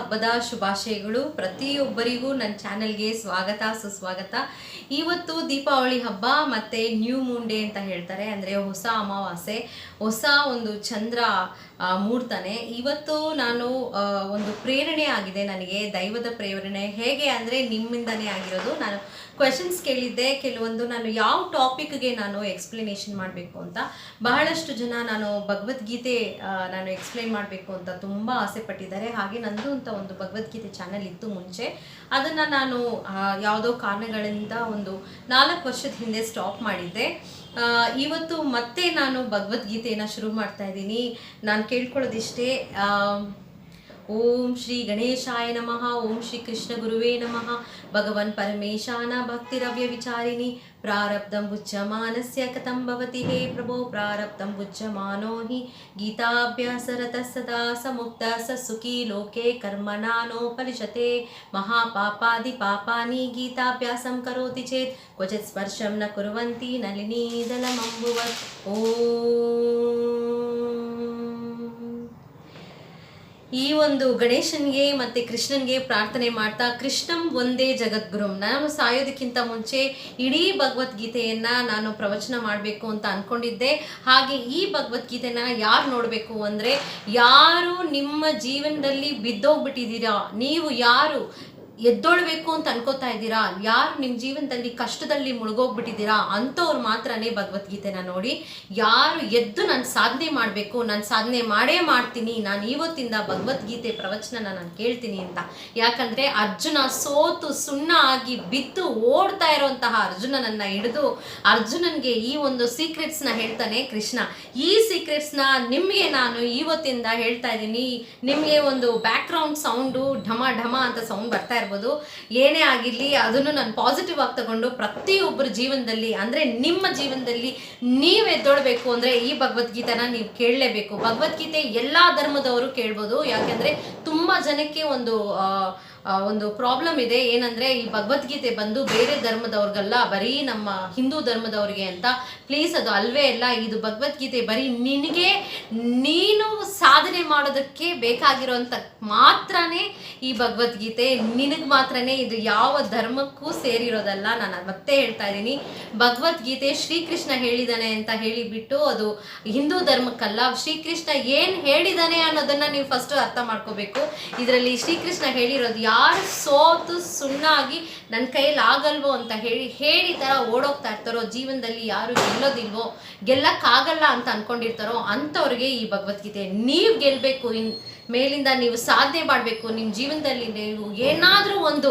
ಹಬ್ಬದ ಶುಭಾಶಯಗಳು. ಪ್ರತಿಯೊಬ್ಬರಿಗೂ ನನ್ನ ಚಾನೆಲ್ಗೆ ಸ್ವಾಗತ, ಸುಸ್ವಾಗತ. ಇವತ್ತು ದೀಪಾವಳಿ ಹಬ್ಬ ಮತ್ತೆ ನ್ಯೂ ಮೂನ್ ಡೇ ಅಂತ ಹೇಳ್ತಾರೆ. ಅಂದರೆ ಹೊಸ ಅಮಾವಾಸ್ಯೆ, ಹೊಸ ಒಂದು ಚಂದ್ರ ಮೂಡ್ತಾನೆ. ಇವತ್ತು ನಾನು ಒಂದು ಪ್ರೇರಣೆ ಆಗಿದೆ ನನಗೆ, ದೈವದ ಪ್ರೇರಣೆ. ಹೇಗೆ ಅಂದರೆ ನಿಮ್ಮಿಂದನೇ ಆಗಿರೋದು. ನಾನು ಕ್ವೆಶನ್ಸ್ ಕೇಳಿದ್ದೆ. ಕೆಲವೊಂದು ನಾನು ಯಾವ ಟಾಪಿಕ್ಗೆ ನಾನು ಎಕ್ಸ್ಪ್ಲನೇಷನ್ ಮಾಡಬೇಕು ಅಂತ. ಬಹಳಷ್ಟು ಜನ ನಾನು ಭಗವದ್ಗೀತೆ ನಾನು ಎಕ್ಸ್ಪ್ಲೈನ್ ಮಾಡಬೇಕು ಅಂತ ತುಂಬ ಆಸೆ ಪಟ್ಟಿದ್ದಾರೆ. ಹಾಗೆ ನಂದು ಅಂತ ಒಂದು ಭಗವದ್ಗೀತೆ ಚಾನಲ್ ಇತ್ತು ಮುಂಚೆ. ಅದನ್ನು ನಾನು ಯಾವುದೋ ಕಾರಣಗಳಿಂದ ಒಂದು ನಾಲ್ಕು ವರ್ಷದ ಹಿಂದೆ ಸ್ಟಾಪ್ ಮಾಡಿದ್ದೆ. ಇವತ್ತು ಮತ್ತೆ ನಾನು ಭಗವದ್ಗೀತೆಯನ್ನು ಶುರು ಮಾಡ್ತಾ ಇದ್ದೀನಿ. ನಾನು ಕೇಳ್ಕೊಳ್ಳೋದಿಷ್ಟೇ ఓం శ్రీ గణేశాయ నమ ఓం శ్రీ కృష్ణ గురువే నమ. భగవన్ పరమేశాన భక్తిరవ్య విచారిణి. ప్రారబ్ధం బుజ్యమానస్య కథం భవతి హే ప్రభో. ప్రారబ్ధం బుజ్యమానో హి. గీతాభ్యాసరత సదా సముక్త ససుఖీ లోకే కర్మణానో ఫలిషతే మహాపాపాది పాపాని గీతాభ్యాసం కరోతి చేత్. క్వచిత్ స్పర్శం న కుర్వంతి నలినీదలమంబువత్ ఓ ಈ ಒಂದು ಗಣೇಶನ್ಗೆ ಮತ್ತೆ ಕೃಷ್ಣನ್ಗೆ ಪ್ರಾರ್ಥನೆ ಮಾಡ್ತಾ ಕೃಷ್ಣಂ ಒಂದೇ ಜಗದ್ಗುರುಂ. ನಾನು ಸಾಯೋದಕ್ಕಿಂತ ಮುಂಚೆ ಇಡೀ ಭಗವದ್ಗೀತೆಯನ್ನ ನಾನು ಪ್ರವಚನ ಮಾಡಬೇಕು ಅಂತ ಅನ್ಕೊಂಡಿದ್ದೆ. ಹಾಗೆ ಈ ಭಗವದ್ಗೀತೆನ ಯಾರು ನೋಡಬೇಕು ಅಂದ್ರೆ ಯಾರು ನಿಮ್ಮ ಜೀವನದಲ್ಲಿ ಬಿದ್ದೋಗ್ಬಿಟ್ಟಿದ್ದೀರಾ? ನೀವು ಯಾರು? ಎದ್ದೊಳ್ಬೇಕು ಅಂತ ಅನ್ಕೋತಾ ಇದ್ದೀರಾ? ಯಾರು ನಿಮ್ಮ ಜೀವನದಲ್ಲಿ ಕಷ್ಟದಲ್ಲಿ ಮುಳುಗೋಗ್ಬಿಟ್ಟಿದ್ದೀರಾ? ಅಂಥವ್ರು ಮಾತ್ರನೇ ಭಗವದ್ಗೀತೆನ ನೋಡಿ. ಯಾರು ಎದ್ದು ನಾನು ಸಾಧನೆ ಮಾಡಬೇಕು, ನಾನು ಸಾಧನೆ ಮಾಡೇ ಮಾಡ್ತೀನಿ, ನಾನು ಇವತ್ತಿಂದ ಭಗವದ್ಗೀತೆ ಪ್ರವಚನ ನಾನು ಕೇಳ್ತೀನಿ ಅಂತ. ಯಾಕಂದ್ರೆ ಅರ್ಜುನ ಸೋತು ಸುಣ್ಣ ಆಗಿ ಬಿದ್ದು ಓಡ್ತಾ ಇರೋಂತಹ ಅರ್ಜುನನನ್ನ ಹಿಡಿದು ಅರ್ಜುನನ್ಗೆ ಈ ಒಂದು ಸೀಕ್ರೆಟ್ಸ್ನ ಹೇಳ್ತಾನೆ ಕೃಷ್ಣ. ಈ ಸೀಕ್ರೆಟ್ಸ್ನ ನಿಮಗೆ ನಾನು ಇವತ್ತಿಂದ ಹೇಳ್ತಾ ಇದ್ದೀನಿ. ನಿಮಗೆ ಒಂದು ಬ್ಯಾಕ್ಗ್ರೌಂಡ್ ಸೌಂಡು ಢಮ ಢಮ ಅಂತ ಸೌಂಡ್ ಬರ್ತಾ ಇರ್ಬೋದು. ಏನೇ ಆಗಿರಲಿ, ಅದನ್ನು ನಾನು ಪಾಸಿಟಿವ್ ಆಗಿ ತಗೊಂಡು ಪ್ರತಿಯೊಬ್ಬರ ಜೀವನದಲ್ಲಿ, ಅಂದರೆ ನಿಮ್ಮ ಜೀವನದಲ್ಲಿ ನೀವು ಎದ್ದೊಳ್ಬೇಕು ಅಂದರೆ ಈ ಭಗವದ್ಗೀತೆನ ನೀವು ಕೇಳಲೇಬೇಕು. ಭಗವದ್ಗೀತೆ ಎಲ್ಲ ಧರ್ಮದವರು ಕೇಳ್ಬೋದು. ಯಾಕೆಂದರೆ ತುಂಬ ಜನಕ್ಕೆ ಒಂದು ಒಂದು ಪ್ರಾಬ್ಲಮ್ ಇದೆ. ಏನಂದ್ರೆ ಈ ಭಗವದ್ಗೀತೆ ಬಂದು ಬೇರೆ ಧರ್ಮದವ್ರಿಗಲ್ಲ, ಬರೀ ನಮ್ಮ ಹಿಂದೂ ಧರ್ಮದವ್ರಿಗೆ ಅಂತ. ಪ್ಲೀಸ್ ಅದು ಅಲ್ವೇ ಇಲ್ಲ ಇದು ಭಗವದ್ಗೀತೆ ಬರೀ ನಿನಗೆ ನೀನು ಸಾಧನೆ ಮಾಡೋದಕ್ಕೆ ಬೇಕಾಗಿರೋಂಥ ಮಾತ್ರನೇ ಈ ಭಗವದ್ಗೀತೆ, ನಿನಗೆ ಮಾತ್ರನೇ ಇದು ಯಾವ ಧರ್ಮಕ್ಕೂ ಸೇರಿರೋದಲ್ಲ. ನಾನು ಮತ್ತೆ ಹೇಳ್ತಾ ಇದ್ದೀನಿ. ಭಗವದ್ಗೀತೆ ಶ್ರೀಕೃಷ್ಣ ಹೇಳಿದಾನೆ ಅಂತ ಹೇಳಿಬಿಟ್ಟು ಅದು ಹಿಂದೂ ಧರ್ಮಕ್ಕಲ್ಲ. ಶ್ರೀಕೃಷ್ಣ ಏನು ಹೇಳಿದಾನೆ ಅನ್ನೋದನ್ನ ನೀವು ಫಸ್ಟ್ ಅರ್ಥ ಮಾಡ್ಕೋಬೇಕು. ಇದರಲ್ಲಿ ಶ್ರೀಕೃಷ್ಣ ಹೇಳಿರೋದು ಯಾರು ಸೋತು ಸುಣ್ಣಾಗಿ ನನ್ನ ಕೈಯಲ್ಲಿ ಆಗಲ್ವೋ ಅಂತ ಹೇಳಿ ಹೇಳಿ ಥರ ಓಡೋಗ್ತಾ ಇರ್ತಾರೋ, ಜೀವನದಲ್ಲಿ ಯಾರು ಗೆಲ್ಲೋದಿಲ್ವೋ, ಗೆಲ್ಲಕ್ಕಾಗಲ್ಲ ಅಂತ ಅನ್ಕೊಂಡಿರ್ತಾರೋ ಅಂಥವ್ರಿಗೆ ಈ ಭಗವದ್ಗೀತೆ, ನೀವು ಗೆಲ್ಲಬೇಕು कोई ಮೇಲಿಂದ ನೀವು ಸಾಧನೆ ಮಾಡಬೇಕು ನಿಮ್ಮ ಜೀವನದಲ್ಲಿ ನೀವು ಏನಾದರೂ ಒಂದು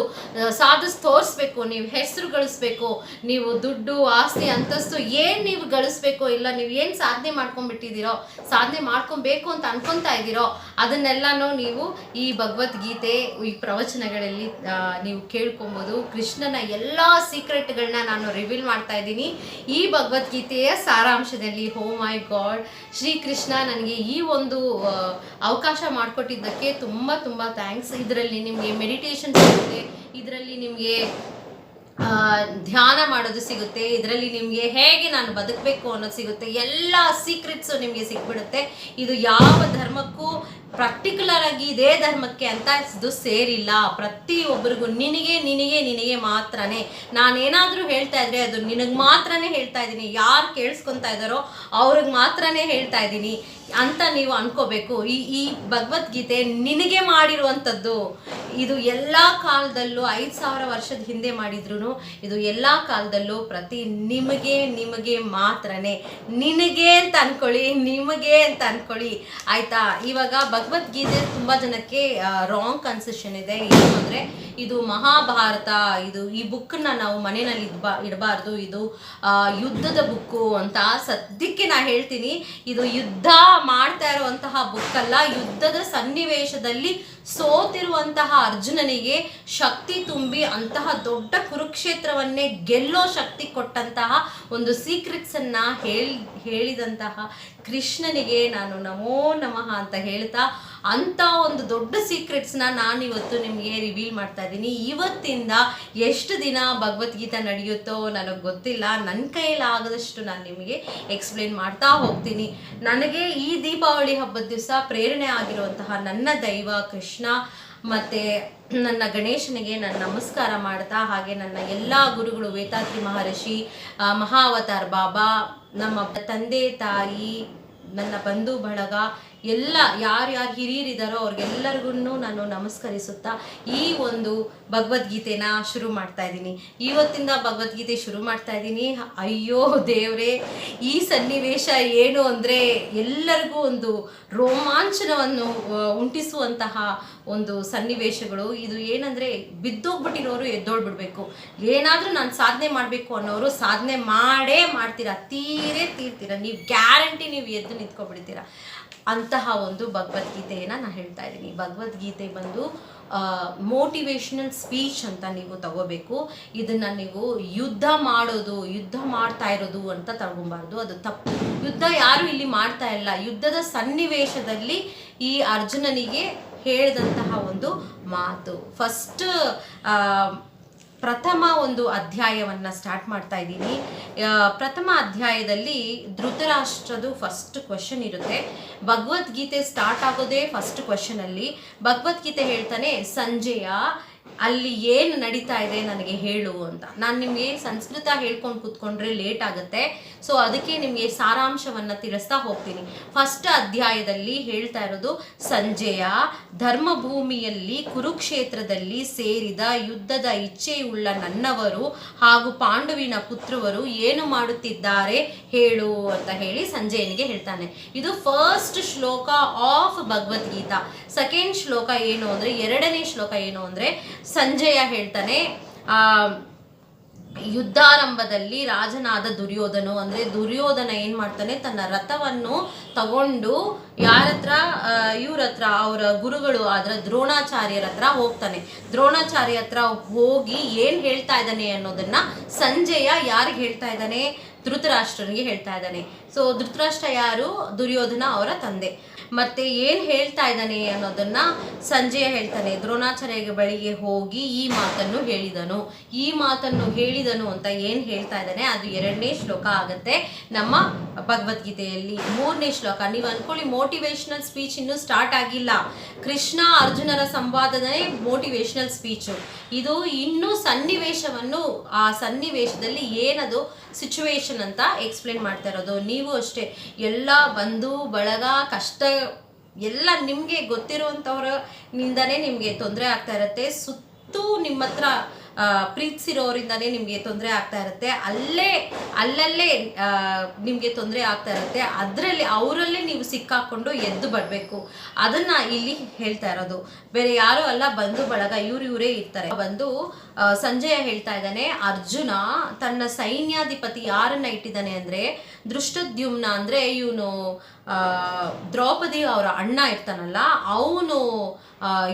ಸಾಧಿಸ್ ತೋರಿಸ್ಬೇಕು, ನೀವು ಹೆಸರು ಗಳಿಸ್ಬೇಕು, ನೀವು ದುಡ್ಡು, ಆಸ್ತಿ, ಅಂತಸ್ತು ಏನು ನೀವು ಗಳಿಸ್ಬೇಕು ಇಲ್ಲ ನೀವು ಏನು ಸಾಧನೆ ಮಾಡ್ಕೊಂಡ್ಬಿಟ್ಟಿದ್ದೀರೋ, ಸಾಧನೆ ಮಾಡ್ಕೊಬೇಕು ಅಂತ ಅನ್ಕೊತಾ ಇದ್ದೀರೋ, ಅದನ್ನೆಲ್ಲನೂ ನೀವು ಈ ಭಗವದ್ಗೀತೆ, ಈ ಪ್ರವಚನಗಳಲ್ಲಿ ನೀವು ಕೇಳ್ಕೊಬೋದು. ಕೃಷ್ಣನ ಎಲ್ಲ ಸೀಕ್ರೆಟ್ಗಳನ್ನ ನಾನು ರಿವೀಲ್ ಮಾಡ್ತಾ ಇದ್ದೀನಿ. ಈ ಭಗವದ್ಗೀತೆಯ ಸಾರಾಂಶದಲ್ಲಿ ಹೋ ಮೈ ಗಾಡ್ ಶ್ರೀಕೃಷ್ಣ ನನಗೆ ಈ ಒಂದು ಅವಕಾಶ ಅವಕಾಶ ಮಾಡಿಕೊಟ್ಟಿದ್ದಕ್ಕೆ ತುಂಬ ತುಂಬ ಥ್ಯಾಂಕ್ಸ್ ಇದರಲ್ಲಿ ನಿಮಗೆ ಮೆಡಿಟೇಷನ್ ಸಿಗುತ್ತೆ, ಇದರಲ್ಲಿ ನಿಮಗೆ ಧ್ಯಾನ ಮಾಡೋದು ಸಿಗುತ್ತೆ, ಇದರಲ್ಲಿ ನಿಮಗೆ ಹೇಗೆ ನಾನು ಬದುಕಬೇಕು ಅನ್ನೋದು ಸಿಗುತ್ತೆ. ಎಲ್ಲ ಸೀಕ್ರೆಟ್ಸು ನಿಮಗೆ ಸಿಕ್ಬಿಡುತ್ತೆ. ಇದು ಯಾವ ಧರ್ಮಕ್ಕೂ ಪರ್ಟಿಕ್ಯುಲರ್ ಆಗಿ ಇದೇ ಧರ್ಮಕ್ಕೆ ಅಂತ ಇದು ಸೇರಿಲ್ಲ. ಪ್ರತಿಯೊಬ್ಬರಿಗೂ ನಿನಗೆ ನಿನಗೆ ನಿನಗೆ ಮಾತ್ರನೇ. ನಾನೇನಾದರೂ ಹೇಳ್ತಾ ಇದ್ರೆ ಅದು ನಿನಗೆ ಮಾತ್ರನೇ ಹೇಳ್ತಾ ಇದ್ದೀನಿ. ಯಾರು ಕೇಳಿಸ್ಕೊತಾ ಇದ್ದಾರೋ ಅವ್ರಿಗೆ ಮಾತ್ರನೇ ಹೇಳ್ತಾ ಇದ್ದೀನಿ ಅಂತ ನೀವು ಅನ್ಕೋಬೇಕು. ಈ ಈ ಭಗವದ್ಗೀತೆ ನಿನಗೆ ಮಾಡಿರುವಂಥದ್ದು, ಇದು ಎಲ್ಲ ಕಾಲದಲ್ಲೂ ಐದು ಸಾವಿರ ವರ್ಷದ ಹಿಂದೆ ಮಾಡಿದ್ರು ಇದು ಎಲ್ಲ ಕಾಲದಲ್ಲೂ ಪ್ರತಿ ನಿಮಗೆ ನಿಮಗೆ ಮಾತ್ರನೇ. ನಿನಗೆ ಅಂತ ಅನ್ಕೊಳ್ಳಿ, ನಿಮಗೆ ಅಂತ ಅನ್ಕೊಳ್ಳಿ. ಆಯ್ತಾ? ಇವಾಗ ಭಗವದ್ಗೀತೆ ತುಂಬ ಜನಕ್ಕೆ ರಾಂಗ್ ಕನ್ಸೆಷನ್ ಇದೆ. ಏನು ಅಂದರೆ, ಇದು ಮಹಾಭಾರತ, ಇದು ಈ ಬುಕ್ಕನ್ನ ನಾವು ಮನೆಯಲ್ಲಿ ಇಡ್ಬಾ, ಇಡಬಾರ್ದು. ಇದು ಯುದ್ಧದ ಬುಕ್ಕು ಅಂತ ಸದ್ಯಕ್ಕೆ ನಾ ಹೇಳ್ತೀನಿ. ಇದು ಯುದ್ಧ ಮಾಡ್ತಾ ಇರುವಂತಹ ಬುಕ್ ಅಲ್ಲ. ಯುದ್ಧದ ಸನ್ನಿವೇಶದಲ್ಲಿ ಸೋತಿರುವಂತಹ ಅರ್ಜುನನಿಗೆ ಶಕ್ತಿ ತುಂಬಿ ಅಂತಹ ದೊಡ್ಡ ಕುರುಕ್ಷೇತ್ರವನ್ನೇ ಗೆಲ್ಲೋ ಶಕ್ತಿ ಕೊಟ್ಟಂತಹ ಒಂದು ಸೀಕ್ರೆಟ್ಸ್ ಅನ್ನ ಹೇಳಿ ಹೇಳಿದಂತಹ ಕೃಷ್ಣನಿಗೆ ನಾನು ನಮೋ ನಮಃ ಅಂತ ಹೇಳ್ತಾ ಅಂತ ಒಂದು ದೊಡ್ಡ ಸೀಕ್ರೆಟ್ಸ್ನ ನಾನು ಇವತ್ತು ನಿಮಗೆ ರಿವೀಲ್ ಮಾಡ್ತಾ ಇದ್ದೀನಿ. ಇವತ್ತಿಂದ ಎಷ್ಟು ದಿನ ಭಗವದ್ಗೀತಾ ನಡೆಯುತ್ತೋ ನನಗೆ ಗೊತ್ತಿಲ್ಲ. ನನ್ನ ಆಗದಷ್ಟು ನಾನು ನಿಮಗೆ ಎಕ್ಸ್ಪ್ಲೇನ್ ಮಾಡ್ತಾ ಹೋಗ್ತೀನಿ. ನನಗೆ ಈ ದೀಪಾವಳಿ ಹಬ್ಬದ ದಿವಸ ಪ್ರೇರಣೆ ಆಗಿರುವಂತಹ ನನ್ನ ದೈವ ಕೃಷ್ಣ ಮತ್ತು ನನ್ನ ಗಣೇಶನಿಗೆ ನಾನು ನಮಸ್ಕಾರ ಮಾಡ್ತಾ ಹಾಗೆ ನನ್ನ ಎಲ್ಲ ಗುರುಗಳು ವೇತಾತ್ರಿ ಮಹರ್ಷಿ ಮಹಾವತಾರ್ ಬಾಬಾ, ನಮ್ಮ ತಂದೆ ತಾಯಿ, ನನ್ನ ಬಂಧು ಬಳಗ ಎಲ್ಲ ಯಾರು ಯಾರು ಹಿರಿಯರಿದ್ದಾರೋ ಅವ್ರಿಗೆಲ್ಲರಿಗೂ ನಾನು ನಮಸ್ಕರಿಸುತ್ತಾ ಈ ಒಂದು ಭಗವದ್ಗೀತೆನ ಶುರು ಮಾಡ್ತಾ ಇದ್ದೀನಿ. ಇವತ್ತಿಂದ ಭಗವದ್ಗೀತೆ ಶುರು ಮಾಡ್ತಾ ಇದ್ದೀನಿ. ಅಯ್ಯೋ ದೇವ್ರೆ, ಈ ಸನ್ನಿವೇಶ ಏನು ಅಂದರೆ ಎಲ್ಲರಿಗೂ ಒಂದು ರೋಮಾಂಚನವನ್ನು ಉಂಟಿಸುವಂತಹ ಒಂದು ಸನ್ನಿವೇಶಗಳು. ಇದು ಏನಂದರೆ ಬಿದ್ದೋಗ್ಬಿಟ್ಟಿರೋರು ಎದ್ದೋಳ್ಬಿಡ್ಬೇಕು. ಏನಾದರೂ ನಾನು ಸಾಧನೆ ಮಾಡಬೇಕು ಅನ್ನೋರು ಸಾಧನೆ ಮಾಡೇ ಮಾಡ್ತೀರಾ. ತೀರೇ ತೀರ್ತೀರ. ನೀವು ಗ್ಯಾರಂಟಿ ನೀವು ಎದ್ದು ನಿಂತ್ಕೊಬಿಡ್ತೀರಾ. ಅಂತಹ ಒಂದು ಭಗವದ್ಗೀತೆಯನ್ನು ನಾನು ಹೇಳ್ತಾ ಇದ್ದೀನಿ. ಭಗವದ್ಗೀತೆ ಬಂದು ಮೋಟಿವೇಶ್ನಲ್ ಸ್ಪೀಚ್ ಅಂತ ನೀವು ತಗೋಬೇಕು. ಇದನ್ನು ನೀವು ಯುದ್ಧ ಮಾಡೋದು, ಯುದ್ಧ ಮಾಡ್ತಾ ಇರೋದು ಅಂತ ತಗೊಬಾರ್ದು. ಅದು ತಪ್ಪು. ಯುದ್ಧ ಯಾರು ಇಲ್ಲಿ ಮಾಡ್ತಾ ಇಲ್ಲ. ಯುದ್ಧದ ಸನ್ನಿವೇಶದಲ್ಲಿ ಈ ಅರ್ಜುನನಿಗೆ ಹೇಳಿದಂತಹ ಒಂದು ಮಾತು. ಫಸ್ಟ್ ಪ್ರಥಮ ಒಂದು ಅಧ್ಯಾಯವನ್ನು ಸ್ಟಾರ್ಟ್ ಮಾಡ್ತಾ ಇದ್ದೀನಿ. ಪ್ರಥಮ ಅಧ್ಯಾಯದಲ್ಲಿ ಧೃತರಾಷ್ಟ್ರದು ಫಸ್ಟ್ ಕ್ವಶನ್ ಇರುತ್ತೆ. ಭಗವದ್ಗೀತೆ ಸ್ಟಾರ್ಟ್ ಆಗೋದೇ ಫಸ್ಟ್ ಕ್ವಶನಲ್ಲಿ ಭಗವದ್ಗೀತೆ ಹೇಳ್ತಾನೆ, ಸಂಜೆಯ ಅಲ್ಲಿ ಏನು ನಡೀತಾ ಇದೆ ನನಗೆ ಹೇಳು ಅಂತ. ನಾನು ನಿಮಗೆ ಸಂಸ್ಕೃತ ಹೇಳ್ಕೊಂಡು ಕೂತ್ಕೊಂಡ್ರೆ ಲೇಟ್ ಆಗುತ್ತೆ. ಸೊ ಅದಕ್ಕೆ ನಿಮಗೆ ಸಾರಾಂಶವನ್ನು ತಿಳಿಸ್ತಾ ಹೋಗ್ತೀನಿ. ಫಸ್ಟ್ ಅಧ್ಯಾಯದಲ್ಲಿ ಹೇಳ್ತಾ ಇರೋದು, ಸಂಜೆಯ ಧರ್ಮಭೂಮಿಯಲ್ಲಿ ಕುರುಕ್ಷೇತ್ರದಲ್ಲಿ ಸೇರಿದ ಯುದ್ಧದ ಇಚ್ಛೆಯುಳ್ಳ ನನ್ನವರು ಹಾಗೂ ಪಾಂಡುವಿನ ಪುತ್ರವರು ಏನು ಮಾಡುತ್ತಿದ್ದಾರೆ ಹೇಳು ಅಂತ ಹೇಳಿ ಸಂಜಯನಿಗೆ ಹೇಳ್ತಾನೆ. ಇದು ಫಸ್ಟ್ ಶ್ಲೋಕ ಆಫ್ ಭಗವದ್ಗೀತಾ. ಸೆಕೆಂಡ್ ಶ್ಲೋಕ ಏನು ಅಂದರೆ, ಎರಡನೇ ಶ್ಲೋಕ ಏನು ಅಂದರೆ ಸಂಜಯ ಹೇಳ್ತಾನೆ ಯುದ್ಧಾರಂಭದಲ್ಲಿ ರಾಜನಾದ ದುರ್ಯೋಧನು, ಅಂದ್ರೆ ದುರ್ಯೋಧನ ಏನ್ ಮಾಡ್ತಾನೆ, ತನ್ನ ರಥವನ್ನು ತಗೊಂಡು ಯಾರತ್ರ ಇವ್ರ ಹತ್ರ ಅವರ ಗುರುಗಳು, ಆದ್ರ ದ್ರೋಣಾಚಾರ್ಯರ ಹತ್ರ ಹೋಗ್ತಾನೆ. ದ್ರೋಣಾಚಾರ್ಯ ಹತ್ರ ಹೋಗಿ ಏನ್ ಹೇಳ್ತಾ ಇದ್ದಾನೆ ಅನ್ನೋದನ್ನ ಸಂಜಯ ಯಾರಿಗೆ ಹೇಳ್ತಾ ಇದ್ದಾನೆ? ಧೃತರಾಷ್ಟ್ರನಿಗೆ ಹೇಳ್ತಾ ಇದ್ದಾನೆ. ಸೊ ಧೃತರಾಷ್ಟ್ರ ಯಾರು? ದುರ್ಯೋಧನ ಅವರ ತಂದೆ. ಮತ್ತೆ ಏನ್ ಹೇಳ್ತಾ ಇದ್ದಾನೆ ಅನ್ನೋದನ್ನ ಸಂಜಯ ಹೇಳ್ತಾನೆ. ದ್ರೋಣಾಚಾರ್ಯ ಬಳಿಗೆ ಹೋಗಿ ಈ ಮಾತನ್ನು ಹೇಳಿದನು. ಈ ಮಾತನ್ನು ಹೇಳಿದನು ಅಂತ ಏನ್ ಹೇಳ್ತಾ ಇದ್ದಾನೆ? ಅದು ಎರಡನೇ ಶ್ಲೋಕ ಆಗತ್ತೆ. ನಮ್ಮ ಭಗವದ್ಗೀತೆಯಲ್ಲಿ ಮೂರನೇ ಶ್ಲೋಕ. ನೀವು ಅನ್ಕೊಳ್ಳಿ ಮೋಟಿವೇಶನಲ್ ಸ್ಪೀಚ್ ಇನ್ನೂ ಸ್ಟಾರ್ಟ್ ಆಗಿಲ್ಲ. ಕೃಷ್ಣ ಅರ್ಜುನರ ಸಂವಾದನೇ ಮೋಟಿವೇಶನಲ್ ಸ್ಪೀಚು ಇದು ಇನ್ನೂ ಸನ್ನಿವೇಶವನ್ನು, ಆ ಸನ್ನಿವೇಶದಲ್ಲಿ ಏನದು ಸಿಚುವೇಶನ್ ಅಂತ ಎಕ್ಸ್ಪ್ಲೇನ್ ಮಾಡ್ತಾ ಇರೋದು. ನೀವು ಅಷ್ಟೇ, ಎಲ್ಲ ಬಂಧು, ಬಳಗ, ಕಷ್ಟ, ಎಲ್ಲ ನಿಮಗೆ ಗೊತ್ತಿರುವಂಥವ್ರ ನಿಂದನೇ ನಿಮಗೆ ತೊಂದರೆ ಆಗ್ತಾ ಇರುತ್ತೆ. ಸುತ್ತೂ ನಿಮ್ಮ ಹತ್ರ ಪ್ರೀತಿಸಿರೋರಿಂದನೇ ನಿಮಗೆ ತೊಂದರೆ ಆಗ್ತಾ ಇರುತ್ತೆ. ಅಲ್ಲೇ, ಅಲ್ಲಲ್ಲೇ ನಿಮಗೆ ತೊಂದರೆ ಆಗ್ತಾ ಇರುತ್ತೆ. ಅದರಲ್ಲಿ, ಅವರಲ್ಲೇ ನೀವು ಸಿಕ್ಕಾಕೊಂಡು ಎದ್ದು ಬರಬೇಕು. ಅದನ್ನ ಇಲ್ಲಿ ಹೇಳ್ತಾ ಇರೋದು. ಬೇರೆ ಯಾರು ಅಲ್ಲ, ಬಂಧು ಬಳಗ, ಇವ್ರು ಇವರೇ ಇರ್ತಾರೆ. ಬಂದು ಸಂಜಯ ಹೇಳ್ತಾ ಇದ್ದಾನೆ, ಅರ್ಜುನ ತನ್ನ ಸೈನ್ಯಾಧಿಪತಿ ಯಾರನ್ನ ಇಟ್ಟಿದ್ದಾನೆ ಅಂದ್ರೆ ದೃಷ್ಟದ್ಯುಮ್ನ ಅಂದ್ರೆ ಇವನು ದ್ರೌಪದಿ ಅವರ ಅಣ್ಣ ಇರ್ತಾನಲ್ಲ, ಅವನು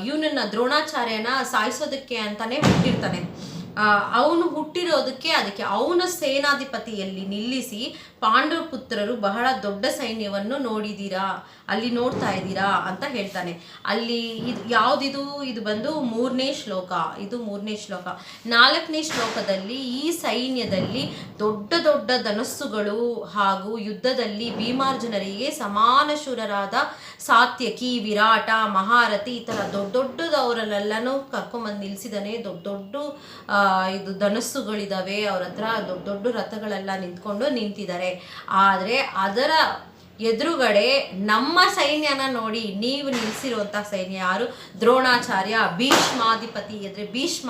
ಇವನನ್ನ ದ್ರೋಣಾಚಾರ್ಯನ ಸಾಯಿಸೋದಕ್ಕೆ ಅಂತಾನೆ ಹುಟ್ಟಿರ್ತಾನೆ. ಅವನು ಹುಟ್ಟಿರೋದಕ್ಕೆ ಅದಕ್ಕೆ ಅವನ ಸೇನಾಧಿಪತಿಯಲ್ಲಿ ನಿಲ್ಲಿಸಿ ಪಾಂಡವ ಪುತ್ರರು ಬಹಳ ದೊಡ್ಡ ಸೈನ್ಯವನ್ನು ನೋಡಿದ್ದೀರಾ ಅಲ್ಲಿ ನೋಡ್ತಾ ಇದ್ದೀರಾ ಅಂತ ಹೇಳ್ತಾನೆ. ಅಲ್ಲಿ ಇದು ಯಾವುದಿದು? ಇದು ಬಂದು ಮೂರನೇ ಶ್ಲೋಕ. ಇದು ಮೂರನೇ ಶ್ಲೋಕ. ನಾಲ್ಕನೇ ಶ್ಲೋಕದಲ್ಲಿ ಈ ಸೈನ್ಯದಲ್ಲಿ ದೊಡ್ಡ ದೊಡ್ಡ ಧನಸ್ಸುಗಳು ಹಾಗೂ ಯುದ್ಧದಲ್ಲಿ ಭೀಮಾರ್ಜುನರಿಗೆ ಸಮಾನ ಶೂರರಾದ ಸಾತ್ಯಕಿ, ವಿರಾಟ, ಮಹಾರಥಿ ಈ ಥರ ದೊಡ್ಡ ದೊಡ್ಡದವರಲ್ಲೆಲ್ಲನೂ ಕರ್ಕೊಂಬಂದು ನಿಲ್ಲಿಸಿದಾನೆ ದೊಡ್ಡ ದೊಡ್ಡ ಇದು ಧನಸ್ಸುಗಳಿದಾವೆ. ಅವ್ರ ಹತ್ರ ದೊಡ್ಡ ದೊಡ್ಡ ರಥಗಳೆಲ್ಲ ನಿಂತ್ಕೊಂಡು ನಿಂತಿದ್ದಾರೆ. ಆದರೆ ಅದರ ಎದುರುಗಡೆ ನಮ್ಮ ಸೈನ್ಯನ ನೋಡಿ ನೀವು ನಿಲ್ಲಿಸಿರುವಂತಹ ಸೈನ್ಯ ಯಾರು? ದ್ರೋಣಾಚಾರ್ಯ ಭೀಷ್ಮಾಧಿಪತಿ ಅಂದ್ರೆ ಭೀಷ್ಮ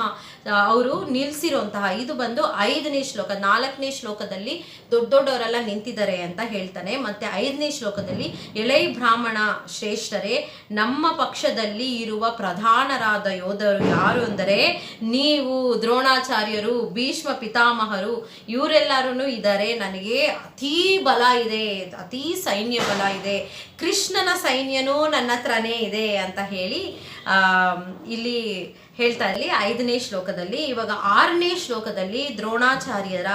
ಅವರು ನಿಲ್ಸಿರುವಂತಹ ಇದು ಬಂದು ಐದನೇ ಶ್ಲೋಕ, ನಾಲ್ಕನೇ ಶ್ಲೋಕದಲ್ಲಿ ದೊಡ್ಡ ದೊಡ್ಡವರೆಲ್ಲ ನಿಂತಿದ್ದಾರೆ ಅಂತ ಹೇಳ್ತಾನೆ. ಮತ್ತೆ ಐದನೇ ಶ್ಲೋಕದಲ್ಲಿ, ಎಳೈ ಬ್ರಾಹ್ಮಣ ಶ್ರೇಷ್ಠರೇ, ನಮ್ಮ ಪಕ್ಷದಲ್ಲಿ ಇರುವ ಪ್ರಧಾನರಾದ ಯೋಧರು ಯಾರು ಅಂದರೆ, ನೀವು ದ್ರೋಣಾಚಾರ್ಯರು, ಭೀಷ್ಮ ಪಿತಾಮಹರು ಇವರೆಲ್ಲರೂ ಇದ್ದಾರೆ. ನನಗೆ ಅತೀ ಬಲ ಇದೆ, ಅತೀ ಸೈನ್ಯ ಬಲ ಇದೆ. ಕೃಷ್ಣನ ಸೈನ್ಯನೂ ನನ್ನ ಹತ್ರನೇ ಇದೆ ಅಂತ ಹೇಳಿ ಇಲ್ಲಿ ಹೇಳ್ತಾ ಇಲ್ಲಿ ಐದನೇ ಶ್ಲೋಕದಲ್ಲಿ, ಇವಾಗ ಆರನೇ ಶ್ಲೋಕದಲ್ಲಿ ದ್ರೋಣಾಚಾರ್ಯರ,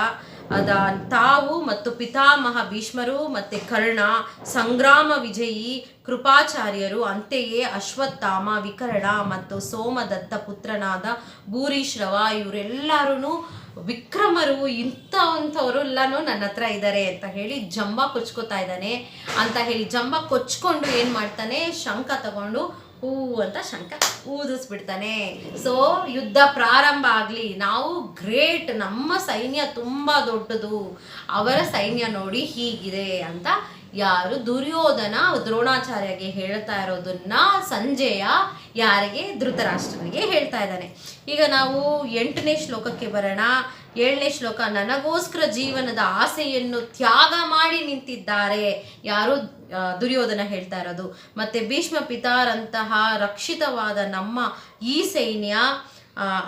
ಅದ ತಾವು ಮತ್ತು ಪಿತಾಮಹ ಭೀಷ್ಮರು ಮತ್ತೆ ಕರ್ಣ, ಸಂಗ್ರಾಮ ವಿಜಯಿ, ಕೃಪಾಚಾರ್ಯರು, ಅಂತೆಯೇ ಅಶ್ವತ್ಥಾಮ, ವಿಕರ್ಣ ಮತ್ತು ಸೋಮದತ್ತ ಪುತ್ರನಾದ ಭೂರಿಶ್ರವ ಇವರೆಲ್ಲರೂ ವಿಕ್ರಮರು, ಇಂಥವಂಥವ್ರು ಎಲ್ಲಾನು ನನ್ನ ಹತ್ರ ಇದ್ದಾರೆ ಅಂತ ಹೇಳಿ ಜಂಬ ಕೊಚ್ಕೋತಾ ಇದ್ದಾನೆ. ಅಂತ ಹೇಳಿ ಜಂಬ ಕೊಚ್ಕೊಂಡು ಏನು ಮಾಡ್ತಾನೆ, ಶಂಖ ತಗೊಂಡು ಹೂ ಅಂತ ಶಂಕ ಊದಿಸ್ಬಿಡ್ತಾನೆ. ಸೊ ಯುದ್ಧ ಪ್ರಾರಂಭ ಆಗಲಿ, ನಾವು ಗ್ರೇಟ್ ನಮ್ಮ ಸೈನ್ಯ ತುಂಬ ದೊಡ್ಡದು, ಅವರ ಸೈನ್ಯ ನೋಡಿ ಹೀಗಿದೆ ಅಂತ ಯಾರು ದುರ್ಯೋಧನ ದ್ರೋಣಾಚಾರ್ಯಗೆ ಹೇಳ್ತಾ ಇರೋದನ್ನ ಸಂಜೆಯ ಯಾರಿಗೆ? ಧೃತರಾಷ್ಟ್ರನಿಗೆ ಹೇಳ್ತಾ ಇದ್ದಾನೆ. ಈಗ ನಾವು ಎಂಟನೇ ಶ್ಲೋಕಕ್ಕೆ ಬರೋಣ. ಏಳನೇ ಶ್ಲೋಕ, ನನಗೋಸ್ಕರ ಜೀವನದ ಆಸೆಯನ್ನು ತ್ಯಾಗ ಮಾಡಿ ನಿಂತಿದ್ದಾರೆ. ಯಾರು? ದುರ್ಯೋಧನ ಹೇಳ್ತಾ ಇರೋದು. ಮತ್ತೆ ಭೀಷ್ಮ ಪಿತಾರಂತಹ ರಕ್ಷಿತವಾದ ನಮ್ಮ ಈ ಸೈನ್ಯ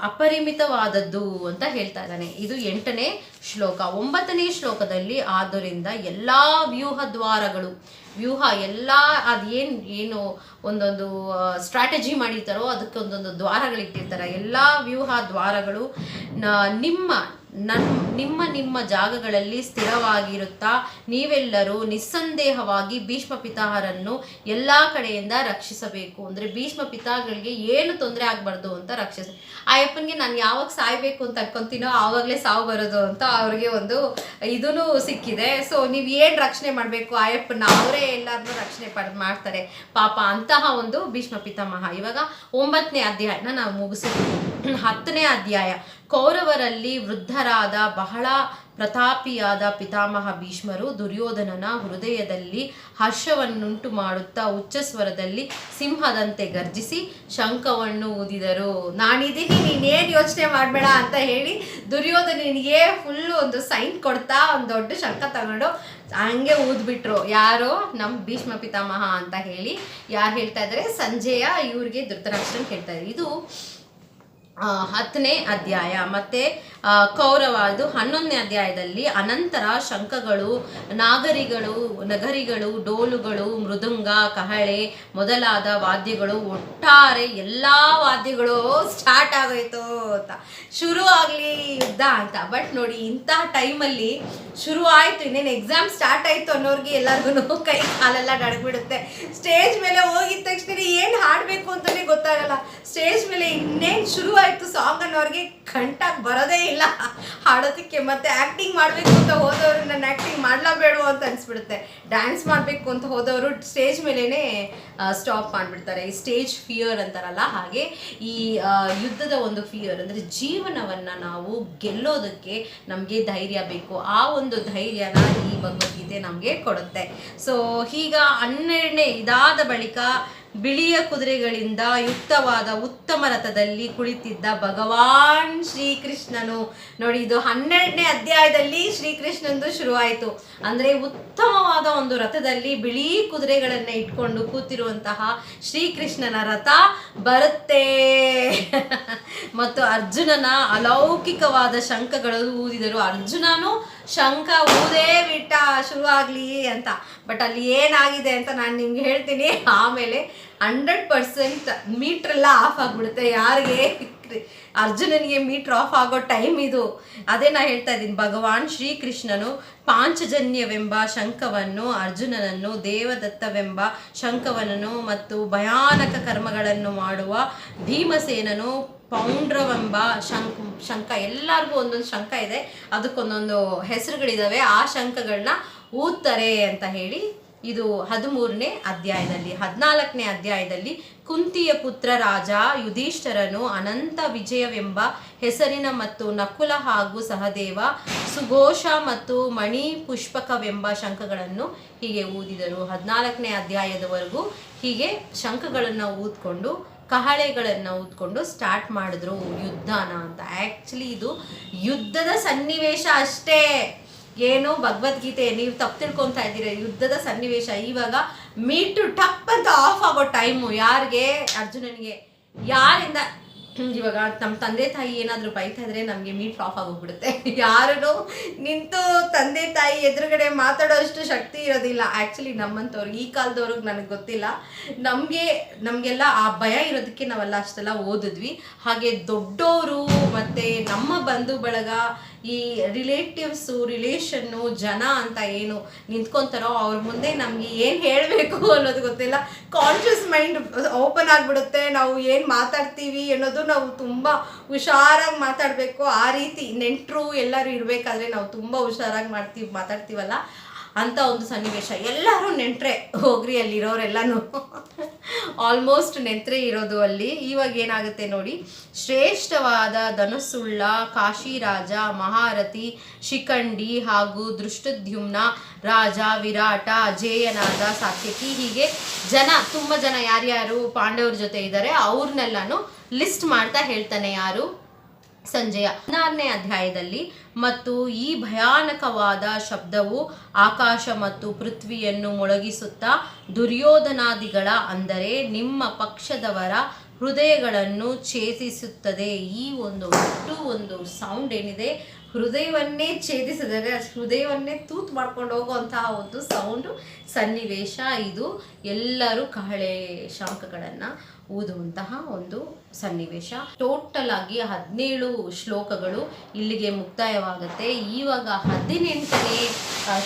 ಅಪರಿಮಿತವಾದದ್ದು ಅಂತ ಹೇಳ್ತಾ ಇದ್ದಾನೆ. ಇದು ಎಂಟನೇ ಶ್ಲೋಕ, ಒಂಬತ್ತನೇ ಶ್ಲೋಕದಲ್ಲಿ ಆದ್ದರಿಂದ ಎಲ್ಲ ವ್ಯೂಹ ದ್ವಾರಗಳು, ವ್ಯೂಹ ಎಲ್ಲ, ಅದೇನು, ಏನು ಒಂದೊಂದು ಸ್ಟ್ರಾಟಜಿ ಮಾಡಿರ್ತಾರೋ ಅದಕ್ಕೆ ಒಂದೊಂದು ದ್ವಾರಗಳಿಟ್ಟಿರ್ತಾರೆ. ಎಲ್ಲ ವ್ಯೂಹ ದ್ವಾರಗಳು ನಿಮ್ಮ ನನ್, ನಿಮ್ಮ ನಿಮ್ಮ ಜಾಗಗಳಲ್ಲಿ ಸ್ಥಿರವಾಗಿರುತ್ತಾ ನೀವೆಲ್ಲರೂ ನಿಸ್ಸಂದೇಹವಾಗಿ ಭೀಷ್ಮ ಪಿತಾಹರನ್ನು ಎಲ್ಲ ಕಡೆಯಿಂದ ರಕ್ಷಿಸಬೇಕು. ಅಂದರೆ ಭೀಷ್ಮ ಪಿತಾಗಳಿಗೆ ಏನು ತೊಂದರೆ ಆಗಬಾರ್ದು ಅಂತ ರಕ್ಷಿಸ ಆ ನಾನು ಯಾವಾಗ ಸಾಯ್ಬೇಕು ಅಂತ ಅನ್ಕೊಂತೀನೋ ಆವಾಗಲೇ ಸಾವು ಬರೋದು ಅಂತ ಅವ್ರಿಗೆ ಒಂದು ಇದೂ ಸಿಕ್ಕಿದೆ. ಸೊ ನೀವು ಏನು ರಕ್ಷಣೆ ಮಾಡಬೇಕು? ಆಯಪ್ಪನ ಅವರೇ ಎಲ್ಲರನ್ನೂ ರಕ್ಷಣೆ ಪಡ್, ಮಾಡ್ತಾರೆ. ಪಾಪ ಅಂತಹ ಒಂದು ಭೀಷ್ಮ ಪಿತಾಮಹ. ಇವಾಗ ಒಂಬತ್ತನೇ ಅಧ್ಯಾಯನ ನಾವು ಮುಗಿಸಿದ್ವಿ ಹತ್ತನೇ ಅಧ್ಯಾಯ. ಕೌರವರಲ್ಲಿ ವೃದ್ಧರಾದ ಬಹಳ ಪ್ರತಾಪಿಯಾದ ಪಿತಾಮಹ ಭೀಷ್ಮರು ದುರ್ಯೋಧನನ ಹೃದಯದಲ್ಲಿ ಹರ್ಷವನ್ನುಂಟು ಮಾಡುತ್ತಾ ಉಚ್ಚ ಸ್ವರದಲ್ಲಿ ಸಿಂಹದಂತೆ ಗರ್ಜಿಸಿ ಶಂಖವನ್ನು ಊದಿದರು. ನಾನಿದ್ದೀನಿ, ನೀನೇನು ಯೋಚನೆ ಮಾಡಬೇಡ ಅಂತ ಹೇಳಿ ದುರ್ಯೋಧನನಿಗೆ ಫುಲ್ಲು ಒಂದು ಸೈನ್ ಕೊಡ್ತಾ ಒಂದು ದೊಡ್ಡ ಶಂಖ ತಗೊಂಡು ಹಂಗೆ ಊದ್ಬಿಟ್ರು. ಯಾರು? ನಮ್ಮ ಭೀಷ್ಮ ಪಿತಾಮಹ ಅಂತ ಹೇಳಿ ಯಾರು ಹೇಳ್ತಾ ಇದ್ದಾರೆ ಸಂಜೆಯ ಇವ್ರಿಗೆ ಧೃತರಾಷ್ಟ್ರನ್ ಹೇಳ್ತಾ ಇದ್ದಾರೆ ಇದು ಹತ್ತನೇ ಅಧ್ಯಾಯ. ಮತ್ತೆ ಆ, ಕೌರವ ಅದು ಹನ್ನೊಂದನೇ ಅಧ್ಯಾಯದಲ್ಲಿ ಅನಂತರ ಶಂಖಗಳು, ನಾಗರಿಗಳು, ನಗರಿಗಳು, ಡೋಲುಗಳು, ಮೃದುಂಗ, ಕಹಳೆ ಮೊದಲಾದ ವಾದ್ಯಗಳು ಒಟ್ಟಾರೆ ಎಲ್ಲ ವಾದ್ಯಗಳು ಸ್ಟಾರ್ಟ್ ಆಗೋಯ್ತು ಅಂತ. ಶುರು ಆಗಲಿ ಯುದ್ಧ ಅಂತ. ಬಟ್ ನೋಡಿ ಇಂತಹ ಟೈಮಲ್ಲಿ ಶುರು ಆಯಿತು, ಇನ್ನೇನು ಎಕ್ಸಾಮ್ ಸ್ಟಾರ್ಟ್ ಆಯಿತು ಅನ್ನೋರಿಗೆ ಎಲ್ಲರಿಗೂ ಕೈ ಕಾಲೆಲ್ಲ ನಡಗ್ಬಿಡುತ್ತೆ ಸ್ಟೇಜ್ ಮೇಲೆ ಹೋಗಿದ ತಕ್ಷಣ ಏನು ಹಾಡಬೇಕು ಅಂತಲೇ ಗೊತ್ತಾಗಲ್ಲ. ಸ್ಟೇಜ್ ಮೇಲೆ ಇನ್ನೇನು ಶುರು ಆಯಿತು ಸಾಂಗ್ ಅನ್ನೋರಿಗೆ ಕಂಟಾಗಿ ಬರೋದೇ ಇಲ್ಲ, ಹಾಡೋದಕ್ಕೆ ಮತ್ತೆ ಆ್ಯಕ್ಟಿಂಗ್ ಮಾಡಬೇಕು ಅಂತ ಹೋದವರು ನನ್ನ ಆ್ಯಕ್ಟಿಂಗ್ ಮಾಡಲೇಬೇಡವೋ ಅಂತ ಅನ್ಸ್ಬಿಡುತ್ತೆ. ಡ್ಯಾನ್ಸ್ ಮಾಡಬೇಕು ಅಂತ ಹೋದವರು ಸ್ಟೇಜ್ ಮೇಲೇ ಸ್ಟಾಪ್ ಮಾಡಿಬಿಡ್ತಾರೆ. ಈ ಸ್ಟೇಜ್ ಫಿಯರ್ ಅಂತಾರಲ್ಲ, ಹಾಗೆ ಈ ಯುದ್ಧದ ಒಂದು ಫಿಯರ್ ಅಂದರೆ ಜೀವನವನ್ನು ನಾವು ಗೆಲ್ಲೋದಕ್ಕೆ ನಮಗೆ ಧೈರ್ಯ ಬೇಕು. ಆ ಒಂದು ಧೈರ್ಯನ ಈ ಭಗವದ್ಗೀತೆ ನಮಗೆ ಕೊಡುತ್ತೆ. ಸೊ ಈಗ ಹನ್ನೆರಡನೇ ಇದಾದ ಬಳಿಕ ಬಿಳಿಯ ಕುದುರೆಗಳಿಂದ ಯುಕ್ತವಾದ ಉತ್ತಮ ರಥದಲ್ಲಿ ಕುಳಿತಿದ್ದ ಭಗವಾನ್ ಶ್ರೀಕೃಷ್ಣನು. ನೋಡಿ, ಇದು ಹನ್ನೆರಡನೇ ಅಧ್ಯಾಯದಲ್ಲಿ ಶ್ರೀಕೃಷ್ಣಂದು ಶುರುವಾಯಿತು. ಅಂದರೆ ಉತ್ತಮವಾದ ಒಂದು ರಥದಲ್ಲಿ ಬಿಳಿ ಕುದುರೆಗಳನ್ನ ಇಟ್ಕೊಂಡು ಕೂತಿರುವಂತಹ ಶ್ರೀಕೃಷ್ಣನ ರಥ ಬರುತ್ತೆ. ಮತ್ತು ಅರ್ಜುನನ ಅಲೌಕಿಕವಾದ ಶಂಕಗಳು ಊದಿದರು ಅರ್ಜುನನು ಶಂಖ ಊದೇ ಬಿಟ್ಟ ಶುರುವಾಗ್ಲಿ ಅಂತ. ಬಟ್ ಅಲ್ಲಿ ಏನಾಗಿದೆ ಅಂತ ನಾನು ನಿಮ್ಗೆ ಹೇಳ್ತೀನಿ. ಆಮೇಲೆ ಹಂಡ್ರೆಡ್ ಪರ್ಸೆಂಟ್ ಮೀಟ್ರೆಲ್ಲ ಆಫ್ ಆಗಿಬಿಡುತ್ತೆ. ಯಾರಿಗೆ? ಅರ್ಜುನನಿಗೆ ಮೀಟರ್ ಆಫ್ ಆಗೋ ಟೈಮ್ ಇದು. ಅದೇ ನಾ ಹೇಳ್ತಾ ಇದ್ದೀನಿ, ಭಗವಾನ್ ಶ್ರೀಕೃಷ್ಣನು ಪಾಂಚಜನ್ಯವೆಂಬ ಶಂಖವನ್ನು, ಅರ್ಜುನನನ್ನು ದೇವದತ್ತವೆಂಬ ಶಂಖವನ್ನು ಮತ್ತು ಭಯಾನಕ ಕರ್ಮಗಳನ್ನು ಮಾಡುವ ಭೀಮಸೇನನು ಪೌಂಡ್ರವೆಂಬ ಶಂಖ ಶಂಖ, ಎಲ್ಲರಿಗೂ ಒಂದೊಂದು ಶಂಖ ಇದೆ. ಅದಕ್ಕೊಂದೊಂದು ಹೆಸರುಗಳಿದ್ದಾವೆ ಆ ಶಂಖಗಳನ್ನ ಊದ್ತಾರೆ ಅಂತ ಹೇಳಿ ಇದು ಹದಿಮೂರನೇ ಅಧ್ಯಾಯದಲ್ಲಿ, ಹದಿನಾಲ್ಕನೇ ಅಧ್ಯಾಯದಲ್ಲಿ, ಕುಂತಿಯ ಪುತ್ರ ರಾಜ ಯುಧಿಷ್ಠರನು ಅನಂತ ವಿಜಯವೆಂಬ ಹೆಸರಿನ ಮತ್ತು ನಕುಲ ಹಾಗೂ ಸಹದೇವ, ಸುಘೋಷ ಮತ್ತು ಮಣಿ ಪುಷ್ಪಕವೆಂಬ ಶಂಖಗಳನ್ನು ಹೀಗೆ ಊದಿದರು. ಹದಿನಾಲ್ಕನೇ ಅಧ್ಯಾಯದವರೆಗೂ ಹೀಗೆ ಶಂಖಗಳನ್ನು ಊದ್ಕೊಂಡು, ಕಹಳೆಗಳನ್ನು ಊದ್ಕೊಂಡು ಸ್ಟಾರ್ಟ್ ಮಾಡಿದ್ರು ಯುದ್ಧನ ಅಂತ. ಆ್ಯಕ್ಚುಲಿ ಇದು ಯುದ್ಧದ ಸನ್ನಿವೇಶ ಅಷ್ಟೇ. ಏನು ಭಗವದ್ಗೀತೆ, ನೀವು ತಪ್ಪು ತಿಳ್ಕೊತಾ ಇದ್ದೀರ, ಯುದ್ಧದ ಸನ್ನಿವೇಶ, ಇವಾಗ ಮೀಟು ಟಪ್ ಅಂತ ಆಫ್ ಆಗೋ ಟೈಮು ಯಾರಿಗೆ? ಅರ್ಜುನನಿಗೆ. ಯಾರಿಂದ? ಇವಾಗ ನಮ್ಮ ತಂದೆ ತಾಯಿ ಏನಾದರೂ ಬೈತಾ ಇದ್ರೆ ನಮಗೆ ಮೀಟ್ ಆಫ್ ಆಗೋಗ್ಬಿಡುತ್ತೆ ಯಾರೂ ನಿಂತು ತಂದೆ ತಾಯಿ ಎದುರುಗಡೆ ಮಾತಾಡೋಷ್ಟು ಶಕ್ತಿ ಇರೋದಿಲ್ಲ. ಆ್ಯಕ್ಚುಲಿ ನಮ್ಮಂಥವ್ರು, ಈ ಕಾಲದವ್ರಿಗೆ ನನಗೆ ಗೊತ್ತಿಲ್ಲ. ನಮಗೆ, ನಮಗೆಲ್ಲ ಆ ಭಯ ಇರೋದಕ್ಕೆ ನಾವೆಲ್ಲ ಅಷ್ಟೆಲ್ಲ ಓದಿದ್ವಿ. ಹಾಗೆ ದೊಡ್ಡವರು ಮತ್ತು ನಮ್ಮ ಬಂಧು ಬಳಗ ಈ ರಿಲೇಟಿವ್ಸು ರಿಲೇಷನ್ನು ಜನ ಅಂತ ಏನು ನಿಂತ್ಕೊಂತಾರೋ ಅವ್ರ ಮುಂದೆ ನಮಗೆ ಏನು ಹೇಳಬೇಕು ಅನ್ನೋದು ಗೊತ್ತಿಲ್ಲ. ಕಾನ್ಷಿಯಸ್ ಮೈಂಡ್ ಓಪನ್ ಆಗಿಬಿಡುತ್ತೆ. ನಾವು ಏನು ಮಾತಾಡ್ತೀವಿ ಅನ್ನೋದು ನಾವು ತುಂಬ ಹುಷಾರಾಗಿ ಮಾತಾಡಬೇಕು. ಆ ರೀತಿ ನೆಂಟರು ಎಲ್ಲರೂ ಇರಬೇಕಾದ್ರೆ ನಾವು ತುಂಬ ಹುಷಾರಾಗಿ ಮಾಡ್ತೀವಿ, ಮಾತಾಡ್ತೀವಲ್ಲ. ಅಂತ ಒಂದು ಸನ್ನಿವೇಶ. ಎಲ್ಲರೂ ನೆಂಟ್ರೆ ಹೋಗ್ರಿ ಅಲ್ಲಿರೋರೆಲ್ಲನೂ. ಆಲ್ಮೋಸ್ಟ್ ನೆಂತ್ರೆ ಇರೋದು ಅಲ್ಲಿ. ಇವಾಗ ಏನಾಗುತ್ತೆ ನೋಡಿ, ಶ್ರೇಷ್ಠವಾದ ಧನುಸುಳ್ಳ ಕಾಶಿರಾಜ, ಮಹಾರಥಿ, ಶಿಖಂಡಿ ಹಾಗೂ ದೃಷ್ಟದ್ಯುಮ್ನ ರಾಜ, ವಿರಾಟ, ಅಜೇಯನಾದ ಸಾತ್ಯಕಿ ಹೀಗೆ ಜನ, ತುಂಬ ಜನ ಯಾರ್ಯಾರು ಪಾಂಡವರ ಜೊತೆ ಇದ್ದಾರೆ, ಅವ್ರನ್ನೆಲ್ಲಾನು ಲಿಸ್ಟ್ ಮಾಡ್ತಾ ಹೇಳ್ತಾನೆ ಯಾರು? ಸಂಜಯ ಹದಿನಾರನೇ ಅಧ್ಯಾಯದಲ್ಲಿ, ಮತ್ತು ಈ ಭಯಾನಕವಾದ ಶಬ್ದವು ಆಕಾಶ ಮತ್ತು ಪೃಥ್ವಿಯನ್ನು ಮೊಳಗಿಸುತ್ತಾ ದುರ್ಯೋಧನಾದಿಗಳ ಅಂದರೆ ನಿಮ್ಮ ಪಕ್ಷದವರ ಹೃದಯಗಳನ್ನು ಛೇದಿಸುತ್ತದೆ. ಈ ಒಂದು ಒಟ್ಟು ಒಂದು ಸೌಂಡ್ ಏನಿದೆ. ಹೃದಯವನ್ನೇ ಛೇದಿಸಿದರೆ ಹೃದಯವನ್ನೇ ತೂತ್ ಮಾಡ್ಕೊಂಡು ಹೋಗುವಂತಹ ಒಂದು ಸೌಂಡು ಸನ್ನಿವೇಶ ಇದು. ಎಲ್ಲರೂ ಕಹಳೆ ಶಾಂಕಗಳನ್ನು ಊದುವಂತಹ ಒಂದು ಸನ್ನಿವೇಶ. ಟೋಟಲ್ ಆಗಿ ಹದಿನೇಳು ಶ್ಲೋಕಗಳು ಇಲ್ಲಿಗೆ ಮುಕ್ತಾಯವಾಗುತ್ತೆ. ಇವಾಗ ಹದಿನೆಂಟನೇ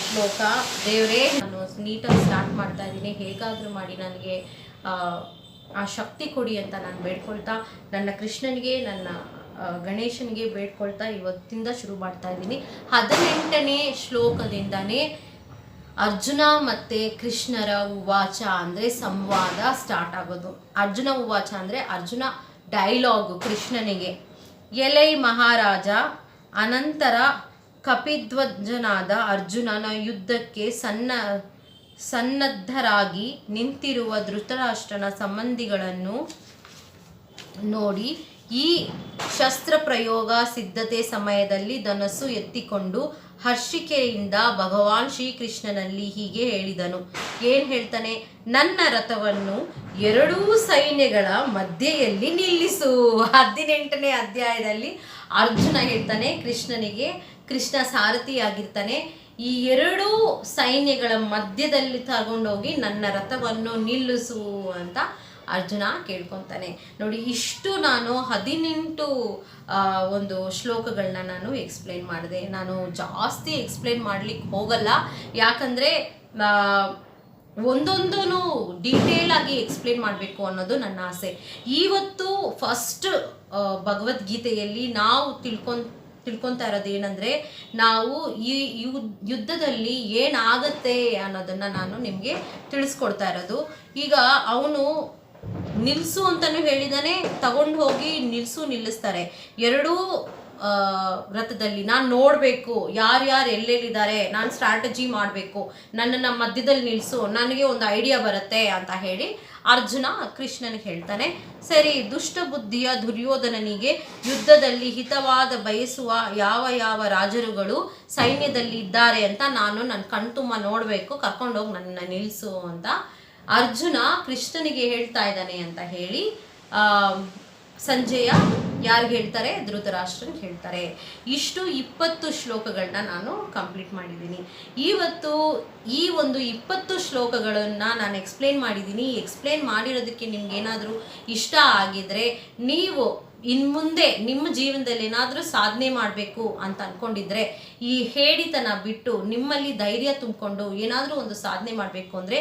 ಶ್ಲೋಕ. ದೇವರೇ ನಾನು ನೀಟಾಗಿ ಸ್ಟಾರ್ಟ್ ಮಾಡ್ತಾ ಇದ್ದೀನಿ. ಹೇಗಾದರೂ ಮಾಡಿ ನನಗೆ ಆ, ಶಕ್ತಿ ಕೊಡಿ ಅಂತ ನಾನು ಬೇಡ್ಕೊಳ್ತಾ ನನ್ನ ಕೃಷ್ಣನಿಗೆ ನನ್ನ ಗಣೇಶನಿಗೆ ಬೇಡ್ಕೊಳ್ತಾ ಇವತ್ತಿಂದ ಶುರು ಮಾಡ್ತಾ ಇದ್ದೀನಿ. ಹದಿನೆಂಟನೇ ಶ್ಲೋಕದಿಂದನೇ ಅರ್ಜುನ ಮತ್ತೆ ಕೃಷ್ಣರ ಉವಾಚ ಅಂದರೆ ಸಂವಾದ ಸ್ಟಾರ್ಟ್ ಆಗೋದು. ಅರ್ಜುನ ಉವಾಚ ಅಂದರೆ ಅರ್ಜುನ ಡೈಲಾಗು ಕೃಷ್ಣನಿಗೆ. ಎಲೈ ಮಹಾರಾಜ, ಅನಂತರ ಕಪಿಧ್ವಜನಾದ ಅರ್ಜುನನ ಯುದ್ಧಕ್ಕೆ ಸನ್ನ, ಸನ್ನದ್ಧರಾಗಿ ನಿಂತಿರುವ ಧೃತರಾಷ್ಟ್ರನ ಸಂಬಂಧಿಗಳನ್ನು ನೋಡಿ ಈ ಶಸ್ತ್ರ ಪ್ರಯೋಗ ಸಿದ್ಧತೆ ಸಮಯದಲ್ಲಿ ಧನಸ್ಸು ಎತ್ತಿಕೊಂಡು ಹರ್ಷಿಕೆಯಿಂದ ಭಗವಾನ್ ಶ್ರೀಕೃಷ್ಣನಲ್ಲಿ ಹೀಗೆ ಹೇಳಿದನು. ಏನ್ ಹೇಳ್ತಾನೆ? ನನ್ನ ರಥವನ್ನು ಎರಡೂ ಸೈನ್ಯಗಳ ಮಧ್ಯೆಯಲ್ಲಿ ನಿಲ್ಲಿಸು. ಹದಿನೆಂಟನೇ ಅಧ್ಯಾಯದಲ್ಲಿ ಅರ್ಜುನ ಹೇಳ್ತಾನೆ, ಕೃಷ್ಣನಿಗೆ ಕೃಷ್ಣ ಸಾರಥಿಯಾಗಿರ್ತಾನೆ, ಈ ಎರಡೂ ಸೈನ್ಯಗಳ ಮಧ್ಯದಲ್ಲಿ ತಗೊಂಡೋಗಿ ನನ್ನ ರಥವನ್ನು ನಿಲ್ಲಿಸು ಅಂತ ಅರ್ಜುನ ಕೇಳ್ಕೊತಾನೆ. ನೋಡಿ, ಇಷ್ಟು ನಾನು ಹದಿನೆಂಟು ಒಂದು ಶ್ಲೋಕಗಳನ್ನ ನಾನು ಎಕ್ಸ್ಪ್ಲೇನ್ ಮಾಡಿದೆ. ನಾನು ಜಾಸ್ತಿ ಎಕ್ಸ್ಪ್ಲೇನ್ ಮಾಡ್ಲಿಕ್ಕೆ ಹೋಗಲ್ಲ. ಯಾಕಂದರೆ ಒಂದೊಂದೂ ಡೀಟೇಲ್ ಆಗಿ ಎಕ್ಸ್ಪ್ಲೇನ್ ಮಾಡಬೇಕು ಅನ್ನೋದು ನನ್ನ ಆಸೆ. ಇವತ್ತು ಫಸ್ಟ್ ಭಗವದ್ಗೀತೆಯಲ್ಲಿ ನಾವು ತಿಳ್ಕೊನ್ ತಿಳ್ಕೊತಾ ಇರೋದು ಏನಂದರೆ, ನಾವು ಈ ಯುದ್ಧದಲ್ಲಿ ಏನಾಗತ್ತೆ ಅನ್ನೋದನ್ನು ನಾನು ನಿಮಗೆ ತಿಳಿಸ್ಕೊಡ್ತಾ ಇರೋದು. ಈಗ ಅವನು ನಿಲ್ಲಿಸು ಅಂತಲೂ ಹೇಳಿದಾನೆ, ತಗೊಂಡು ಹೋಗಿ ನಿಲ್ಲಿಸು ನಿಲ್ಲಿಸ್ತಾರೆ. ಎರಡೂ ವ್ರತದಲ್ಲಿ ನಾನು ನೋಡಬೇಕು ಯಾರ್ಯಾರು ಎಲ್ಲೆಲ್ಲಿದ್ದಾರೆ, ನಾನು ಸ್ಟ್ರಾಟಜಿ ಮಾಡಬೇಕು, ನನ್ನನ್ನು ಮಧ್ಯದಲ್ಲಿ ನಿಲ್ಲಿಸು ನನಗೆ ಒಂದು ಐಡಿಯಾ ಬರುತ್ತೆ ಅಂತ ಹೇಳಿ ಅರ್ಜುನ ಕೃಷ್ಣನಿಗೆ ಹೇಳ್ತಾನೆ. ಸರಿ, ದುಷ್ಟ ಬುದ್ಧಿಯ ದುರ್ಯೋಧನನಿಗೆ ಯುದ್ಧದಲ್ಲಿ ಹಿತವಾದ ಬಯಸುವ ಯಾವ ಯಾವ ರಾಜರುಗಳು ಸೈನ್ಯದಲ್ಲಿ ಇದ್ದಾರೆ ಅಂತ ನಾನು ನನ್ನ ಕಣ್ತುಂಬ ನೋಡಬೇಕು, ಕರ್ಕೊಂಡೋಗಿ ನನ್ನ ನಿಲ್ಲಿಸು ಅಂತ ಅರ್ಜುನ ಕೃಷ್ಣನಿಗೆ ಹೇಳ್ತಾ ಇದ್ದಾನೆ ಅಂತ ಹೇಳಿ ಸಂಜೆಯ ಯಾರಿಗೆ ಹೇಳ್ತಾರೆ? ಧೃತರಾಷ್ಟ್ರನ್ ಹೇಳ್ತಾರೆ. ಇಷ್ಟು ಇಪ್ಪತ್ತು ಶ್ಲೋಕಗಳನ್ನ ನಾನು ಕಂಪ್ಲೀಟ್ ಮಾಡಿದ್ದೀನಿ. ಇವತ್ತು ಈ ಒಂದು ಇಪ್ಪತ್ತು ಶ್ಲೋಕಗಳನ್ನು ನಾನು ಎಕ್ಸ್ಪ್ಲೇನ್ ಮಾಡಿದ್ದೀನಿ. ಎಕ್ಸ್ಪ್ಲೇನ್ ಮಾಡಿರೋದಕ್ಕೆ ನಿಮ್ಗೇನಾದರೂ ಇಷ್ಟ ಆಗಿದ್ರೆ ನೀವು ಇನ್ನು ಮುಂದೆ ನಿಮ್ಮ ಜೀವನದಲ್ಲಿ ಏನಾದರೂ ಸಾಧನೆ ಮಾಡಬೇಕು ಅಂತ ಅಂದ್ಕೊಂಡಿದ್ರೆ ಈ ಹೇಳಿತನ ಬಿಟ್ಟು ನಿಮ್ಮಲ್ಲಿ ಧೈರ್ಯ ತುಂಬಿಕೊಂಡು ಏನಾದರೂ ಒಂದು ಸಾಧನೆ ಮಾಡಬೇಕು ಅಂದರೆ,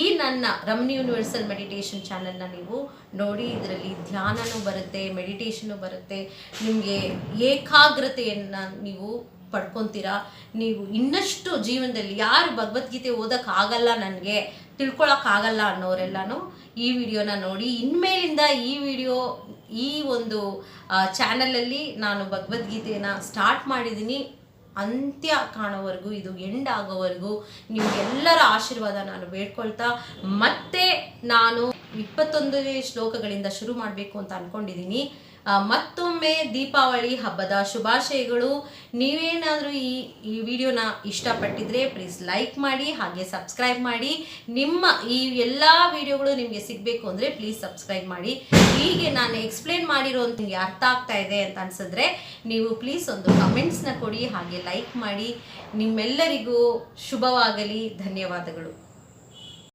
ಈ ನನ್ನ ರಮಣಿ ಯೂನಿವರ್ಸಲ್ ಮೆಡಿಟೇಷನ್ ಚಾನಲ್ನ ನೀವು ನೋಡಿ, ಇದರಲ್ಲಿ ಧ್ಯಾನನೂ ಬರುತ್ತೆ ಮೆಡಿಟೇಷನು ಬರುತ್ತೆ. ನಿಮಗೆ ಏಕಾಗ್ರತೆಯನ್ನು ನೀವು ಪಡ್ಕೊತೀರಾ? ನೀವು ಇನ್ನಷ್ಟು ಜೀವನದಲ್ಲಿ ಯಾರು ಭಗವದ್ಗೀತೆ ಓದೋಕ್ಕಾಗಲ್ಲ ನನಗೆ, ತಿಳ್ಕೊಳಕ್ಕಾಗಲ್ಲ ಅನ್ನೋರೆಲ್ಲನೂ ಈ ವಿಡಿಯೋನ ನೋಡಿ. ಇನ್ಮೇಲಿಂದ ಈ ವಿಡಿಯೋ, ಈ ಒಂದು ಚಾನಲಲ್ಲಿ ನಾನು ಭಗವದ್ಗೀತೆನ ಸ್ಟಾರ್ಟ್ ಮಾಡಿದ್ದೀನಿ. ಅಂತ್ಯ ಕಾಣೋವರೆಗೂ, ಇದು ಎಂಡ್ ಆಗೋವರೆಗೂ ನಿಮಗೆಲ್ಲರ ಆಶೀರ್ವಾದ ನಾನು ಬೇಡ್ಕೊಳ್ತಾ, ಮತ್ತೆ ನಾನು ಇಪ್ಪತ್ತೊಂದನೇ ಶ್ಲೋಕಗಳಿಂದ ಶುರು ಮಾಡಬೇಕು ಅಂತ ಅಂದ್ಕೊಂಡಿದ್ದೀನಿ ಮತ್ತೊಮ್ಮೆ ದೀಪಾವಳಿ ಹಬ್ಬದ ಶುಭಾಶಯಗಳು. ನೀವೇನಾದರೂ ಈ ಈ ವಿಡಿಯೋನ ಇಷ್ಟಪಟ್ಟಿದ್ರೆ ಪ್ಲೀಸ್ ಲೈಕ್ ಮಾಡಿ, ಹಾಗೆ ಸಬ್ಸ್ಕ್ರೈಬ್ ಮಾಡಿ. ನಿಮ್ಮ ಈ ಎಲ್ಲ ವಿಡಿಯೋಗಳು ನಿಮಗೆ ಸಿಗಬೇಕು ಅಂದರೆ ಪ್ಲೀಸ್ ಸಬ್ಸ್ಕ್ರೈಬ್ ಮಾಡಿ. ಹೀಗೆ ನಾನು ಎಕ್ಸ್ಪ್ಲೇನ್ ಮಾಡಿರೋದು ನಿಮಗೆ ಅರ್ಥ ಆಗ್ತಾ ಇದೆ ಅಂತ ಅನ್ಸಿದ್ರೆ ನೀವು ಪ್ಲೀಸ್ ಒಂದು ಕಮೆಂಟ್ಸ್ನ ಕೊಡಿ, ಹಾಗೆ ಲೈಕ್ ಮಾಡಿ. ನಿಮ್ಮೆಲ್ಲರಿಗೂ ಶುಭವಾಗಲಿ. ಧನ್ಯವಾದಗಳು.